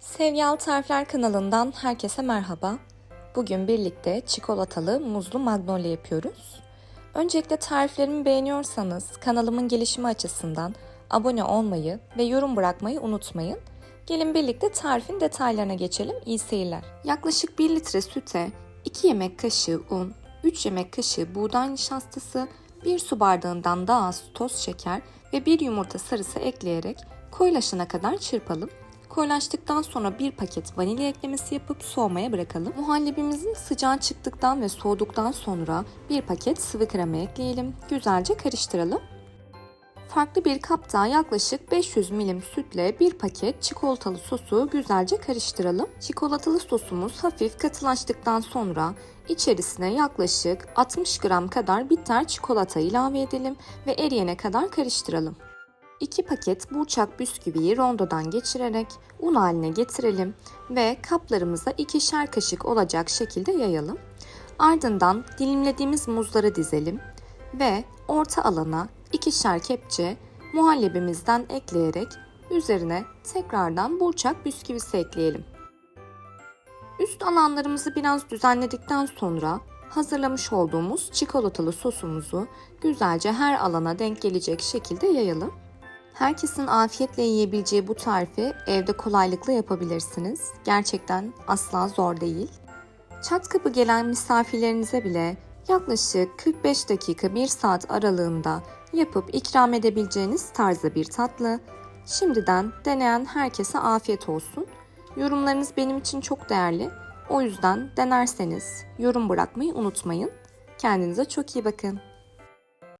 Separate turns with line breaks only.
Sevgili Tarifler kanalından herkese merhaba. Bugün birlikte çikolatalı muzlu magnolia yapıyoruz. Öncelikle tariflerimi beğeniyorsanız kanalımın gelişimi açısından abone olmayı ve yorum bırakmayı unutmayın. Gelin birlikte tarifin detaylarına geçelim. İyi seyirler. Yaklaşık 1 litre süte 2 yemek kaşığı un, 3 yemek kaşığı buğday nişastası, 1 su bardağından daha az toz şeker ve 1 yumurta sarısı ekleyerek koyulaşana kadar çırpalım. Koyulaştıktan sonra bir paket vanilya eklemesi yapıp soğumaya bırakalım. Muhallebimizin sıcağı çıktıktan ve soğuduktan sonra bir paket sıvı krema ekleyelim. Güzelce karıştıralım. Farklı bir kapta yaklaşık 500 milim sütle bir paket çikolatalı sosu güzelce karıştıralım. Çikolatalı sosumuz hafif katılaştıktan sonra içerisine yaklaşık 60 gram kadar bitter çikolata ilave edelim ve eriyene kadar karıştıralım. 2 paket burçak bisküviyi rondodan geçirerek un haline getirelim ve kaplarımıza ikişer kaşık olacak şekilde yayalım. Ardından dilimlediğimiz muzları dizelim ve orta alana ikişer kepçe muhallebimizden ekleyerek üzerine tekrardan burçak bisküvisi ekleyelim. Üst alanlarımızı biraz düzenledikten sonra hazırlamış olduğumuz çikolatalı sosumuzu güzelce her alana denk gelecek şekilde yayalım. Herkesin afiyetle yiyebileceği bu tarifi evde kolaylıkla yapabilirsiniz. Gerçekten asla zor değil. Çat kapı gelen misafirlerinize bile yaklaşık 45 dakika 1 saat aralığında yapıp ikram edebileceğiniz tarzda bir tatlı. Şimdiden deneyen herkese afiyet olsun. Yorumlarınız benim için çok değerli. O yüzden denerseniz yorum bırakmayı unutmayın. Kendinize çok iyi bakın.